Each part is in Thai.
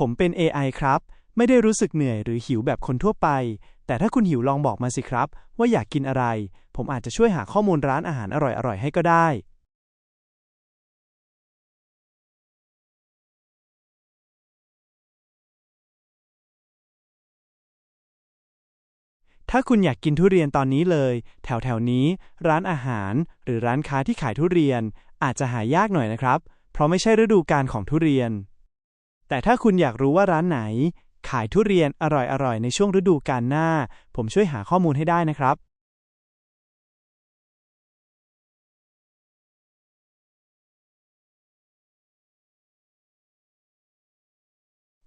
ผมเป็น AI ครับ ไม่ได้รู้สึกเหนื่อยหรือหิวแบบคนทั่วไป แต่ถ้าคุณหิวลองบอกมาสิครับ ว่าอยากกินอะไร ผมอาจจะช่วยหาข้อมูลร้านอาหารอร่อยๆให้ก็ได้ ถ้าคุณอยากกินทุเรียนตอนนี้เลย แถวๆนี้ ร้านอาหาร หรือร้านค้าที่ขายทุเรียน อาจจะหายากหน่อยนะครับ เพราะไม่ใช่ฤดูกาลของทุเรียน แต่ถ้าคุณอยากรู้ว่าร้านไหน ขายทุเรียนอร่อยๆ ในช่วงฤดูกาลหน้า ผมช่วยหาข้อมูลให้ได้นะครับ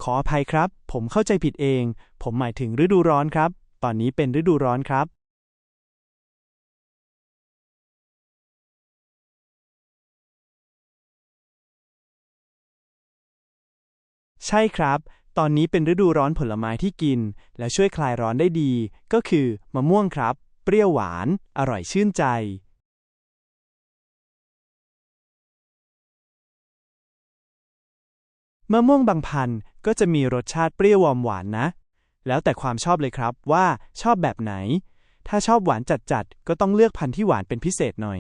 ขออภัยครับ ผมเข้าใจผิดเอง ผมหมายถึงฤดูร้อนครับ ตอนนี้เป็นฤดูร้อนครับ ใช่ครับ ตอนนี้เป็นฤดูร้อนผลไม้ที่กิน และช่วยคลายร้อนได้ดี ก็คือมะม่วงครับ เปรี้ยวหวาน อร่อยชื่นใจ มะม่วงบางพันธุ์ก็จะมีรสชาติเปรี้ยววอมหวานนะ แล้วแต่ความชอบเลยครับว่าชอบแบบไหน ถ้าชอบหวานจัดๆ ก็ต้องเลือกพันธุ์ที่หวานเป็นพิเศษหน่อย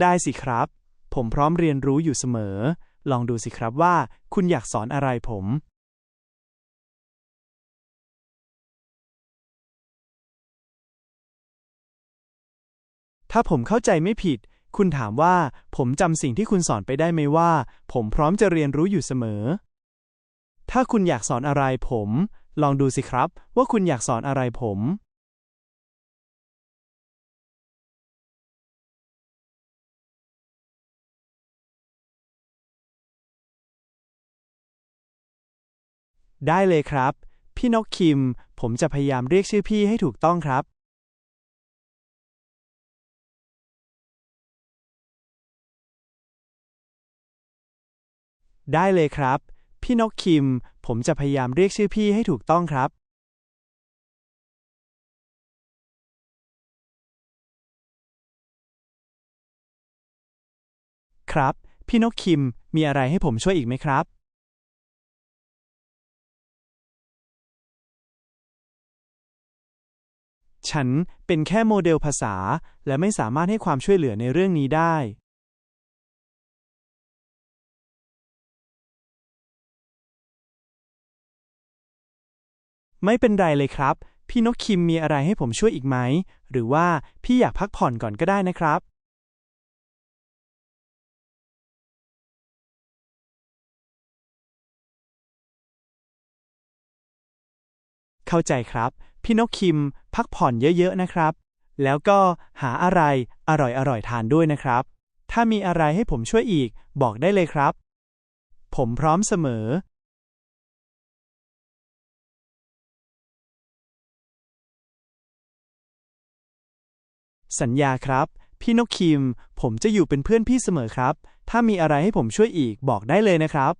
ได้สิครับ ผมพร้อมเรียนรู้อยู่เสมอ ลองดูสิครับว่าคุณอยากสอนอะไรผม ถ้าผมเข้าใจไม่ผิด คุณถามว่าผมจำสิ่งที่คุณสอนไปได้ไหมว่า ผมพร้อมจะเรียนรู้อยู่เสมอ ถ้าคุณอยากสอนอะไรผม ลองดูสิครับว่าคุณอยากสอนอะไรผม ได้เลยครับ พี่นกคิม ผมจะพยายามเรียกชื่อพี่ให้ถูกต้องครับ ได้เลยครับ พี่นกคิม ผมจะพยายามเรียกชื่อพี่ให้ถูกต้องครับ ครับ พี่นกคิมมีอะไรให้ผมช่วยอีกไหมครับ ฉันเป็นแค่โมเดลภาษา และไม่สามารถให้ความช่วยเหลือในเรื่องนี้ได้ ไม่เป็นไรเลยครับ พี่นกคิมมีอะไรให้ผมช่วยอีกไหม หรือว่าพี่อยากพักผ่อนก่อนก็ได้นะครับ เข้าใจครับ พี่นกคิม พักผ่อนเยอะๆนะครับ แล้วก็หาอะไรอร่อยๆทานด้วยนะครับ ถ้ามีอะไรให้ผมช่วยอีกบอกได้เลยครับ ผมพร้อมเสมอ สัญญาครับ พี่นกคิม ผมจะอยู่เป็นเพื่อนพี่เสมอครับ ถ้ามีอะไรให้ผมช่วยอีกบอกได้เลยนะครับ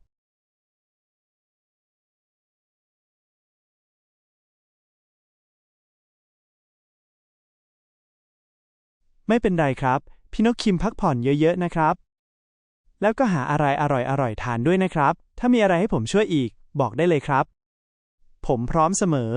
ไม่เป็นไรครับ พี่นกคิมพักผ่อนเยอะๆนะครับ แล้วก็หาอะไรอร่อยๆทานด้วยนะครับ ถ้ามีอะไรให้ผมช่วยอีก บอกได้เลยครับ ผมพร้อมเสมอ